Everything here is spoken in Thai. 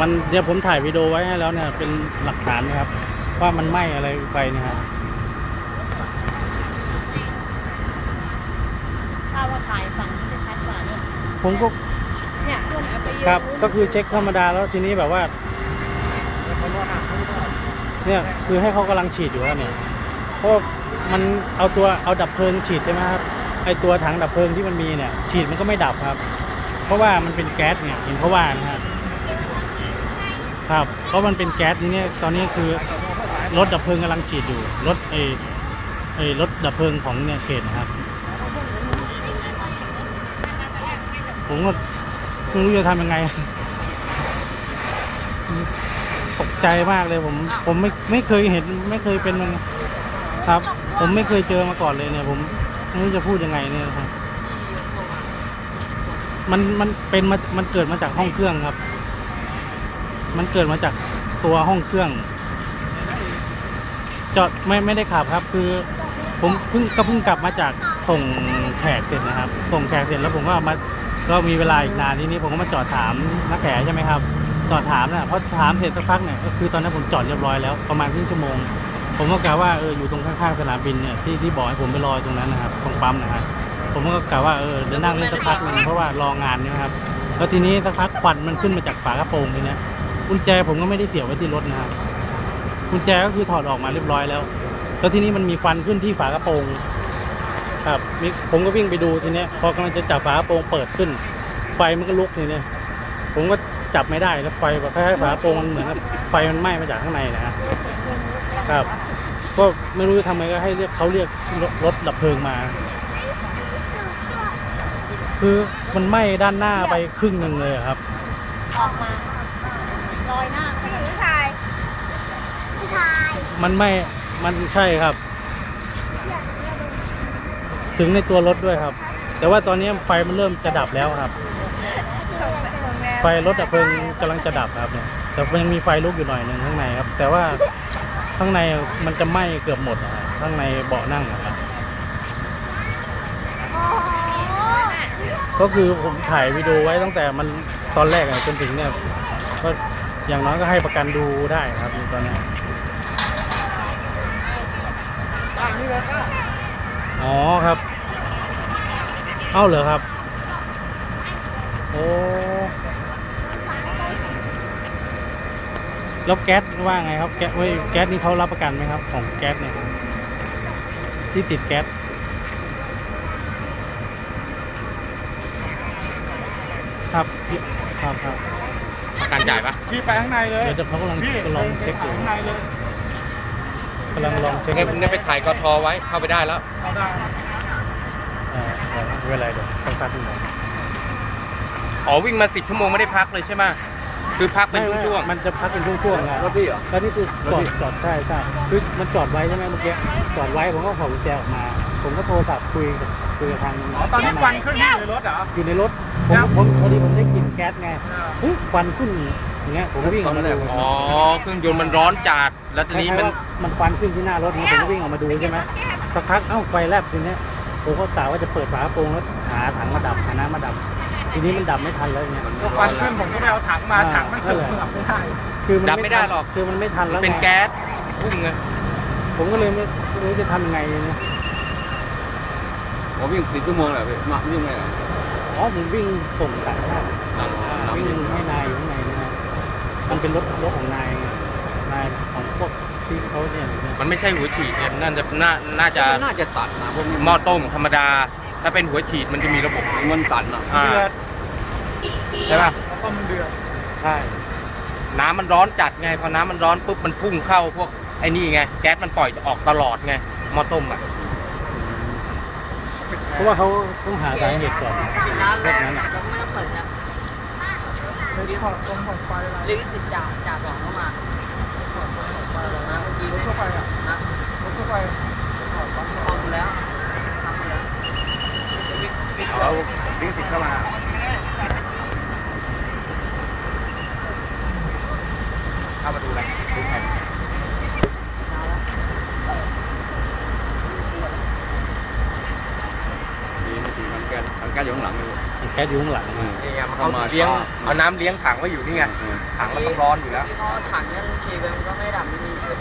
มันเดี๋ยวผมถ่ายวิดีโอไว้ให้แล้วเนี่ยเป็นหลักฐานนะครับ ว่ามันไหม้อะไรไปเนะครับถ้าว่าถ่ายฝั่งนี้จะชัดกว่านี่ผมก็เนี่ยขึ้นไปยืนครับ ก็คือเช็คธรรมดาแล้วทีนี้แบบว่า เนี่ยคือให้เขากำลังฉีดอยู่ครับเนี่ยเพราะมันเอาตัวเอาดับเพลิงฉีดใช่ไหมครับไอตัวถังดับเพลิงที่มันมีเนี่ย ฉีดมันก็ไม่ดับครับ เพราะว่ามันเป็นแก๊สเนี่ยเห็นเขาว่านะครับ ครับเพราะมันเป็นแก๊สทีนี้ตอนนี้คือรถดับเพลิงกำลังฉีดอยู่รถไอไอรถดับเพลิงของเนี่ยเขตนะครับ ผมก็ไม่รู้จะทำยังไง ตกใจมากเลยผม ผมไม่ไม่เคยเห็นไม่เคยเป็นมันครับ ผมไม่เคยเจอมาก่อนเลยเนี่ย ผมไม่รู้จะพูดยังไงเนี่ยครับ มันมันเป็นมามันเกิดมาจากห้องเครื่องครับ มันเกิดมาจากตัวห้องเครื่อง จอดไม่ไม่ได้ขับครับ คือ ผมเพิ่งก็เพิ่งกลับมาจากส่งแขกเสร็จนะครับ ส่งแขกเสร็จแล้วผมก็มาก็มีเวลาอีกนานทีนี้ผมก็มาจอดถามนักแขกใช่ไหมครับ จอดถามนะพอถามเสร็จสักพักเนี่ยก็คือตอนนั้นผมจอดเรียบร้อยแล้วประมาณครึ่งชั่วโมง ผมก็กะว่าเอออยู่ตรงข้างๆสนามบินเนี่ยที่ที่บอกให้ผมไปรอตรงนั้นนะครับ ตรงปั๊มนะครับผมก็กะว่าเออเดี๋ยวนั่งเล่นสักพักหนึงเพราะว่ารองานเนี่ยนะครับแล้วทีนี้สักพักควันมันขึ้นมาจากฝากระโปรงทีเนี้ กุญแจผมก็ไม่ได้เสียบไว้ที่รถนะครับกุญแจก็คือถอดออกมาเรียบร้อยแล้ว แล้วทีนี้มันมีควันขึ้นที่ฝากระโปรงครับผมก็วิ่งไปดูทีเนี้ยพอกำลังจะจับฝากระโปรงเปิดขึ้น ไฟมันก็ลุกทีเนี้ยผมก็จับไม่ได้แล้วไฟแบบคล้ายๆฝากระโปรงมันเหมือนไฟมันไหม้มาจากข้างในนะครับ ก็ไม่รู้จะทำไงก็ให้เรียกเขาเรียกรถดับเพลิงมา คือมันไหม้ด้านหน้าไปครึ่งหนึ่งเลยครับ ออกมา ลอยหน้าไปผู้ชาย ผู้ชายมันไม่ มันใช่ครับ ถึงในตัวรถด้วยครับ แต่ว่าตอนนี้ไฟมันเริ่มจะดับแล้วครับ ไฟรถดับเพลิงกำลังจะดับครับเนี่ย แต่มันยังมีไฟลุกอยู่หน่อยหนึ่งข้างในครับ แต่ว่าข้างในมันจะไหม้เกือบหมดนะฮะข้างในเบาะนั่งนะครับ โอ้โหก็คือผมถ่ายวิดีโอไว้ตั้งแต่มันตอนแรกอะจนถึงเนี่ยก็ อย่างน้อยก็ให้ประกันดูได้ครับตอนนี้อ๋อครับ เอ้าเหรอครับ โอ้แล้วแก๊สว่าไงครับ แก๊สเว้ยแก๊สนี่เขารับประกันไหมครับ ของแก๊สเนี่ยที่ติดแก๊สครับครับครับ ประกันจ่ายปะพี่ไปข้างในเลยเดี๋ยวเขากำลังพี่กำลังเช็คอยู่ข้างในเลยกำลังลองเช็คงั้นงั้นไปถ่ายกทไว้เข้าไปได้แล้วเอาได้เอ่อเดี๋ยวไม่เป็นไรเดี๋ยวต้องพักหนึ่งอ๋อวิ่งมาสิบชั่วโมงไม่ได้พักเลยใช่ไหมคือพักเป็นช่วงมันจะพักเป็นช่วงๆไงรถพี่เหรอแล้วนี่คือจอดจอดใช่ใช่คือมันจอดไว้ใช่ไหมเมื่อกี้จอดไว้ผมก็ขอกุญแจออกมา ผมก็โทรศัพท์คุยกับ คุยกับทางอ๋อตอนนี้ควันขึ้นที่อยู่ในรถเหรอ อยู่ในรถผมผมพอดีผมได้กลิ่นแก๊สไงเฮ้ยควันขึ้นอย่างเงี้ยผมก็วิ่งออกมาดูๆอ๋อเครื่องยนต์มันร้อนจัดแล้วทีนี้มันคล้ายๆว่ามันควันขึ้นที่หน้ารถนี่ผมก็วิ่งออกมาดูใช่ไหมสักพักเอ้าไฟแลบทีเนี้ยผมก็กะว่าจะเปิดฝากระโปรงแล้วหาถังมาดับหาน้ำมาดับ ทีนี้มันดับไม่ทันแล้วเนี่ยก็ควันขึ้นผมก็ไปเอาถังมาอ่าถังมันสูงดับไม่ได้คือมันดับไม่ได้ทันหรอกคือมันไม่ทันแล้วไงเป็นแก๊สพุ่งไงผมก็เลยไม่ไม่รู้จะทำยังไงเนี่ย ผมวิ่งสิบชั่วโมงเลยพี่มาวิ่งไงล่ะอ๋อผมวิ่งส่งต่างชาติต่างน้ำวิ่วิ่งงให้นายอยู่ข้างในนะฮะมันเป็นรถรถของนายไงนายของพวกที่เขาเนี่ยมันไม่ใช่หัวฉีดเนี่ยน่าจะน่าน่าจะน่าจะตัดนะพวกนี้หม้อต้มธรรมดา ถ้าเป็นหัวฉีดมันจะมีระบบมันตัดนะอ่าเดือดใช่ป่ะแล้วก็มันเดือดใช่น้ำมันร้อนจัดไงพอน้ำมันร้อนปุ๊บมันพุ่งเข้าพวกไอ้นี่ไงแก๊สมันปล่อยออกตลอดไงหม้อต้มอะ เพราะว่าเขาต้องหาสาเหตุก่อนรถนั้นอะไม่ถอดตรงของไฟอะไรลิขิตจ่าจ่าสองเข้ามานะเมื่อกี้รถเข้าไปอะนะรถเข้าไปถอดปั๊บทำแล้วทำแล้วเราวิ่งสิบเข้ามาเข้ามาดูกันดูแผ่นดีไม่ดีมันแก๊สมัน แก๊สอยู่ข้างหลังเลยแก๊สอยู่ข้างหลังอืมนี่ไงมันเขาเลี้ยงเอาน้ำเลี้ยงถังไว้อยู่นี่ไงอืมถังมันต้องร้อนอยู่แล้วที่เขาเอาถังนั้นฉีดไปมันก็ไม่ดับมันมีเชื้อ